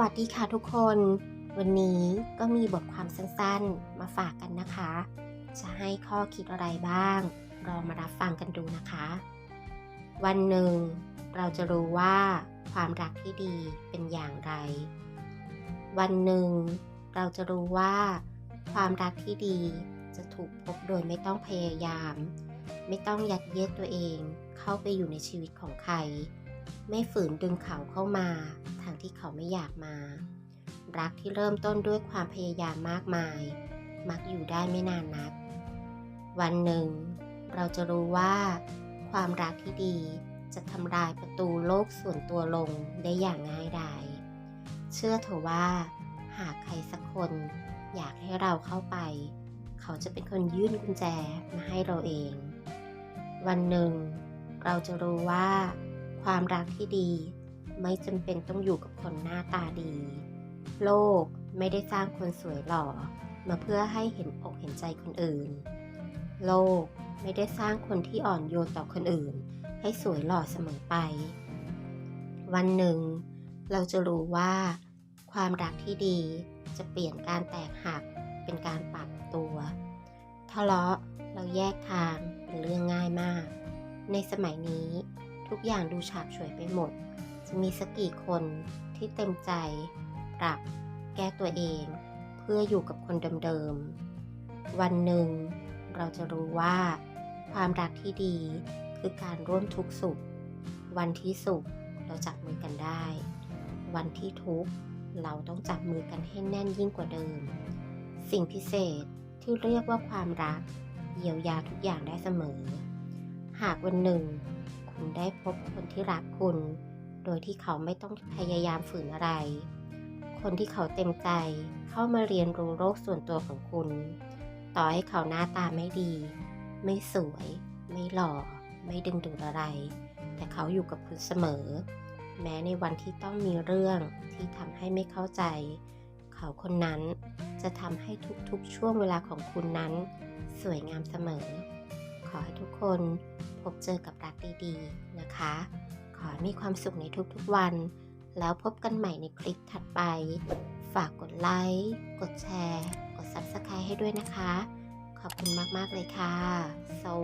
วัสดีค่ะทุกคน วันนี้ก็มีบทความสั้นๆ มาฝากกันนะคะ จะให้ข้อคิดอะไรบ้างลองมารับฟังกันดูนะคะ วันหนึ่ง เราจะรู้ว่าความรักที่ดีเป็นอย่างไร วันหนึ่ง เราจะรู้ว่า ความรักที่ดีจะถูกพบโดยไม่ต้องพยายาม ไม่ต้องยัดเยียดตัวเองเข้าไปอยู่ในชีวิตของใคร ไม่ฝืนดึงเขาเข้ามา ที่เขาไม่อยากมา รักที่เริ่มต้นด้วยความพยายามมากมาย มักอยู่ได้ไม่นานนัก วันหนึ่ง เราจะรู้ว่า ความรักที่ดีจะทำลายประตูโลกส่วนตัวลงได้อย่างง่ายดาย เชื่อเถอะว่า หากใครสักคนอยากให้เราเข้าไป เขาจะเป็นคนยื่นกุญแจมาให้เราเอง วันหนึ่ง เราจะรู้ว่า ความรักที่ดี ไม่จำเป็นต้องอยู่กับคนหน้าตาดี โลกไม่ได้สร้างคนสวยหล่อ มาเพื่อให้เห็นอกเห็นใจคนอื่น โลกไม่ได้สร้างคนที่อ่อนโยนต่อคนอื่น ให้สวยหล่อเสมอไป วันหนึ่ง เราจะรู้ว่า ความรักที่ดีจะเปลี่ยนการแตกหักเป็นการปรับตัวทะเลาะเราแยกทางเป็นเรื่องง่ายมาก ในสมัยนี้ทุกอย่างดูฉาบฉวยไปหมด จะมีสักกี่คนที่เต็มใจ ปรับ แก้ตัวเอง เพื่ออยู่กับคนเดิมๆ วันหนึ่ง เราจะรู้ว่า ความรักที่ดีคือการร่วมทุกข์สุข วันที่สุขเราจับมือกันได้ วันที่ทุกข์เราต้องจับมือกันให้แน่นยิ่งกว่าเดิม สิ่งพิเศษที่เรียกว่าความรักเยียวยาทุกอย่างได้เสมอ หากวันหนึ่ง คุณได้พบคนที่รักคุณ โดยที่เขาไม่ต้องพยายามฝืนอะไร คนที่เขาเต็มใจเข้ามาเรียนรู้โลกส่วนตัวของคุณ ต่อให้เขาหน้าตาไม่ดี ไม่สวย ไม่หล่อ ไม่ดึงดูดอะไร แต่เขาอยู่กับคุณเสมอ แม้ในวันที่ต้องมีเรื่องที่ทำให้ไม่เข้าใจ เขาคนนั้นจะทำให้ทุกๆช่วงเวลาของคุณนั้น สวยงามเสมอ ขอให้ทุกคนพบเจอกับรักดีๆ นะคะ อให้มีความสุขในทุกๆวัน แล้วพบกันใหม่ในคลิปถัดไป ฝากกดไลค์ กดแชร์ กด Subscribe ให้ด้วยนะคะ ขอบคุณมากๆเลยค่ะสวัสดีค่ะ